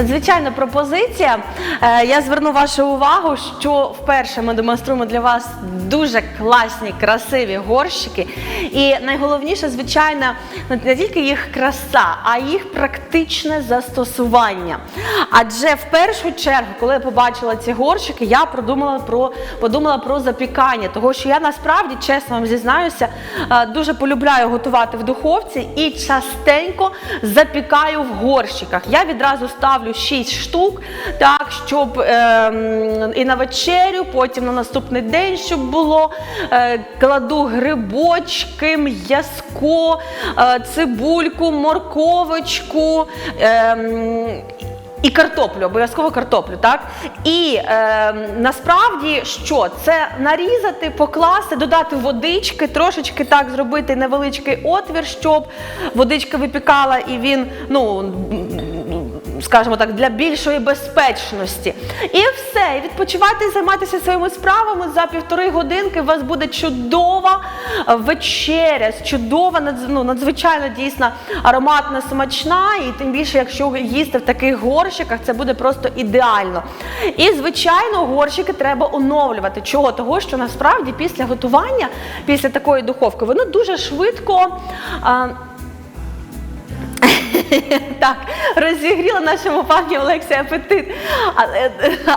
надзвичайна пропозиція. Е, Я зверну вашу увагу, що вперше ми демонструємо для вас дуже класні, красиві горщики. І найголовніше, звичайно, не тільки їх краса, а їх практичне застосування. Адже в першу чергу, коли я побачила ці горщики, я продумала про подумала про запікання, того що я насправді чесно вам зізнаюся, е, дуже полюбляю готувати в духовці і частенько запікаю в горщиках. Я відразу ставлю 6 штук, так щоб ем, і на вечерю, потім на наступний день, щоб було. Е, кладу грибочки, м'язко, е, цибульку, морковочку. ем, і картоплю, обов'язково картоплю, так? І е, насправді що? Це нарізати, покласти, додати водички, трошечки так зробити невеличкий отвір, щоб водичка випікала і він, ну. Скажімо так, для більшої безпечності. І все, і відпочивати і займатися своїми справами за півтори годинки. У вас буде чудова вечеря, чудова, ну, надзвичайно дійсно ароматна, смачна, і тим більше, якщо їсти в таких горщиках, це буде просто ідеально. І, звичайно, горщики треба оновлювати. Чого? Того, що насправді після готування, після такої духовки, воно дуже швидко. Так, розігріла нашому пані Олексі апетит. Але,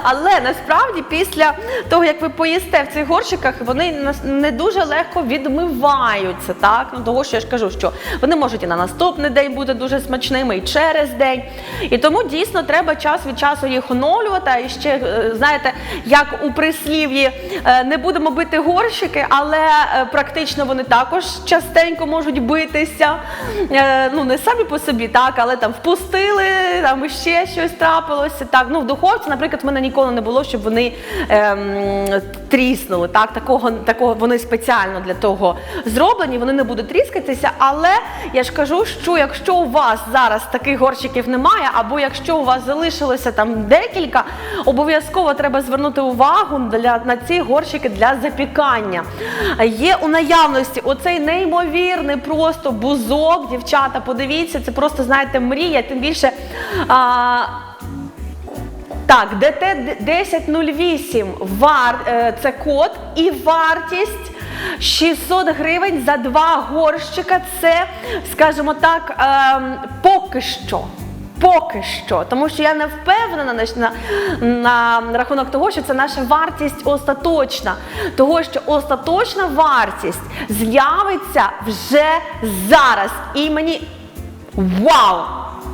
але насправді після того, як ви поїсте в цих горщиках, вони не дуже легко відмиваються. Так? Ну, того, що я ж кажу, що вони можуть і на наступний день бути дуже смачними, і через день. І тому дійсно треба час від часу їх оновлювати. А ще, е, знаєте, як у прислів'ї е, не будемо бити горщики, але е, практично вони також частенько можуть битися. Ну, не самі по собі, так, але там впустили, там ще щось трапилося. Так, ну в духовці, наприклад, в мене ніколи не було, щоб вони ем, тріснули. Так, такого, такого вони спеціально для того зроблені, вони не будуть тріскатися. Але я ж кажу, що якщо у вас зараз таких горщиків немає, або якщо у вас залишилося там декілька, обов'язково треба звернути увагу для, на ці горщики для запікання. Є у наявності оцей неймовірний просто бузок, дівчата, подивіться, це просто, знаєте, мрія, тим більше. А, так, ДТ 1008 вар, е, це код і вартість 600 гривень за два горщика. Це, скажімо так, ем, поки що. Поки що, тому що я не впевнена на, на, на рахунок того, що це наша вартість остаточна. Того, що остаточна вартість з'явиться вже зараз. І мені вау!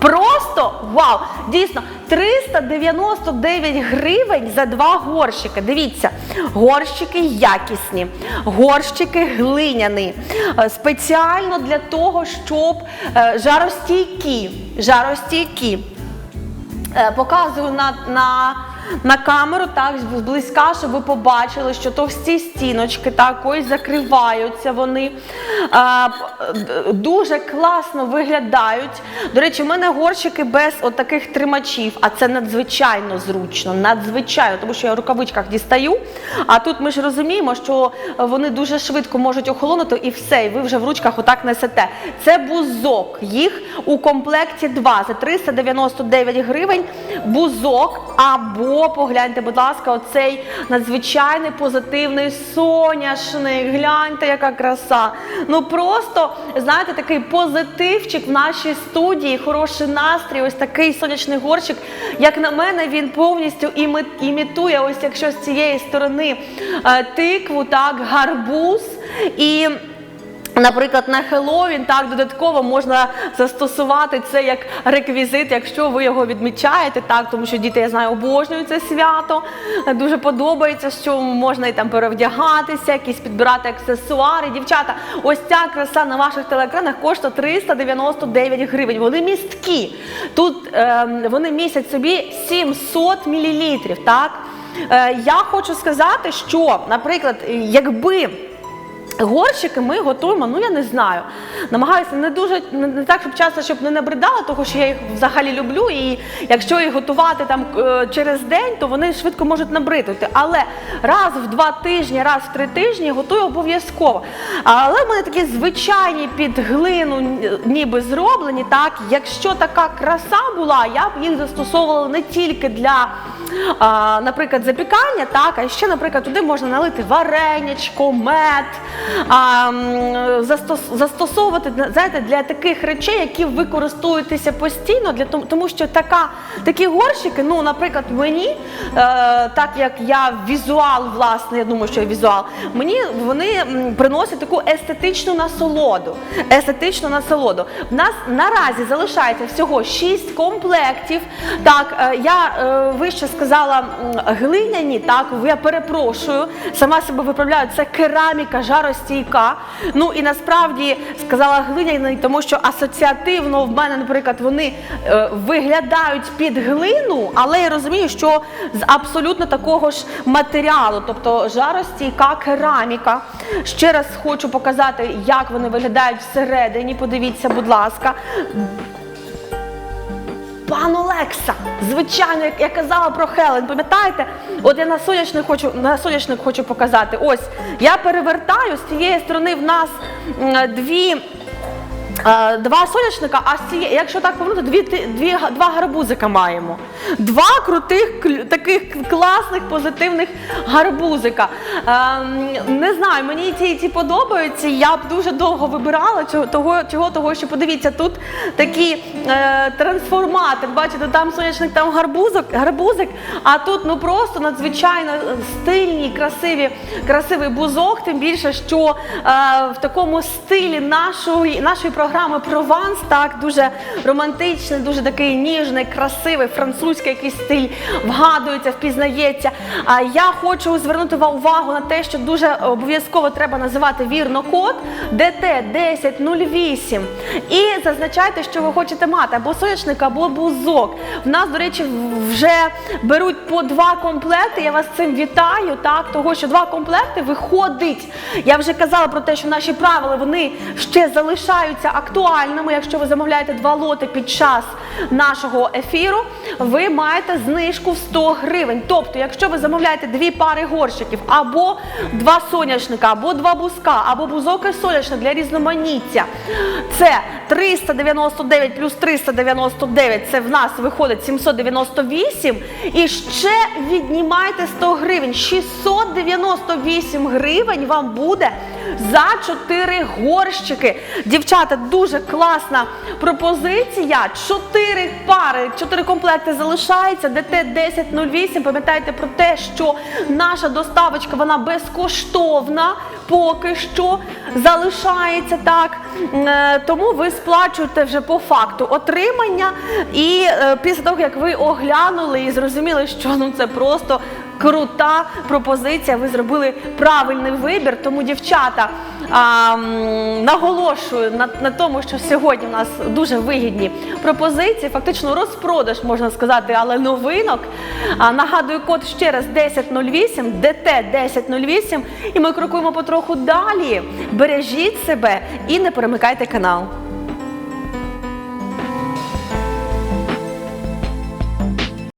Просто вау! Дійсно, 399 гривень за два горщики. Дивіться, горщики якісні, горщики глиняні. Е, Спеціально для того, щоб е, жаростійкі, жаростійкі. Е, Показую на, на, на камеру так зблизька, щоб ви побачили, що товсті стіночки так ось закриваються вони. А, дуже класно виглядають. До речі, в мене горщики без отаких тримачів, а це надзвичайно зручно, надзвичайно, тому що я в рукавичках дістаю. А тут ми ж розуміємо, що вони дуже швидко можуть охолонути і все, і ви вже в ручках отак несете. Це бузок. Їх у комплекті два за 399 гривень. Бузок або погляньте, будь ласка, оцей надзвичайний позитивний соняшник. Гляньте, яка краса. Ну просто знаєте, такий позитивчик в нашій студії, хороший настрій, ось такий сонячний горщик. Як на мене, він повністю імітує, ось якщо з цієї сторони е, тикву, так, гарбуз і. Наприклад, на Хеллоуін так додатково можна застосувати це як реквізит, якщо ви його відмічаєте, так тому що діти, я знаю, обожнюють це свято. Дуже подобається, що можна і там перевдягатися, якісь підбирати аксесуари. Дівчата, ось ця краса на ваших телеекранах коштує 399 гривень. Вони місткі. Тут ем, вони містять собі 700 мл. Так? Е, я хочу сказати, що, наприклад, якби Горщики ми готуємо, ну я не знаю. Намагаюся не дуже не, так, щоб часто, щоб не набридало, тому що я їх взагалі люблю. І якщо їх готувати там е, через день, то вони швидко можуть набридати. Але раз в два тижні, раз в три тижні готую обов'язково. Але в мене такі звичайні під глину ніби зроблені. Так, якщо така краса була, я б їх застосовувала не тільки для, а, наприклад, запікання, так, а ще, наприклад, туди можна налити варенячко, мед, а, застос- застосовувати знаєте, для таких речей, які ви користуєтеся постійно, для тому, тому що така, такі горщики, ну, наприклад, мені, е, так як я візуал, власне, я думаю, що я візуал, мені вони приносять таку естетичну насолоду. Естетичну насолоду. В нас наразі залишається всього 6 комплектів. Так, е, я е, вище сказала глиняні, так, я перепрошую, сама себе виправляю, це кераміка жаростійка. Ну і насправді сказала глиняні, тому що асоціативно в мене, наприклад, вони е, виглядають під глину, але я розумію, що з абсолютно такого ж матеріалу, тобто жаростійка кераміка. Ще раз хочу показати, як вони виглядають всередині. Подивіться, будь ласка. Пан Олекса, звичайно, як я казала про Хелен, пам'ятаєте? От я на сонячник хочу на сонячник хочу показати. Ось я перевертаю з цієї сторони в нас дві. Е, Два соняшника, а з якщо так повернути, дві, дві, два гарбузика маємо. Два крутих, таких класних, позитивних гарбузика. Ем, не знаю, мені ці, ці подобаються. Я б дуже довго вибирала того, чого, того, що подивіться, тут такий е, трансформатор. Бачите, там сонячник, там гарбузок, гарбузик, а тут ну просто надзвичайно стильні, красиві, красивий бузок, тим більше, що е, в такому стилі нашої, нашої програми Прованс, так, дуже романтичний, дуже такий ніжний, красивий, французький якийсь стиль вгадується, впізнається. А я хочу звернути ва- увагу на те, що дуже обов'язково треба називати вірно код ДТ 1008 і зазначайте, що ви хочете мати або соняшник, або бузок. В нас, до речі, вже беруть по два комплекти. Я вас цим вітаю. Так, того що два комплекти виходить. Я вже казала про те, що наші правила вони ще залишаються актуальними. Якщо ви замовляєте два лоти під час нашого ефіру, ви маєте знижку в 100 гривень. Тобто, якщо ви замовляєте дві пари горщиків, або два соняшника, або два бузка, або бузок і соняшник для різноманіття, це 399 плюс 399, це в нас виходить 798. І ще віднімайте 100 гривень. 698 гривень вам буде за 4 горщики. Дівчата, дуже класна пропозиція. 4 пари, 4 комплекти залишається. ДТ 1008. Пам'ятайте про те, що наша доставочка вона безкоштовна, поки що залишається так. Е, Тому ви сплачуєте вже по факту отримання. І е, після того, як ви оглянули і зрозуміли, що ну це просто крута пропозиція. Ви зробили правильний вибір. Тому, дівчата, а, наголошую на, на тому, що сьогодні у нас дуже вигідні пропозиції, фактично розпродаж, можна сказати, але новинок. А, нагадую, код ще раз 1008, ДТ 1008. І ми крокуємо потроху далі. Бережіть себе і не перемикайте канал.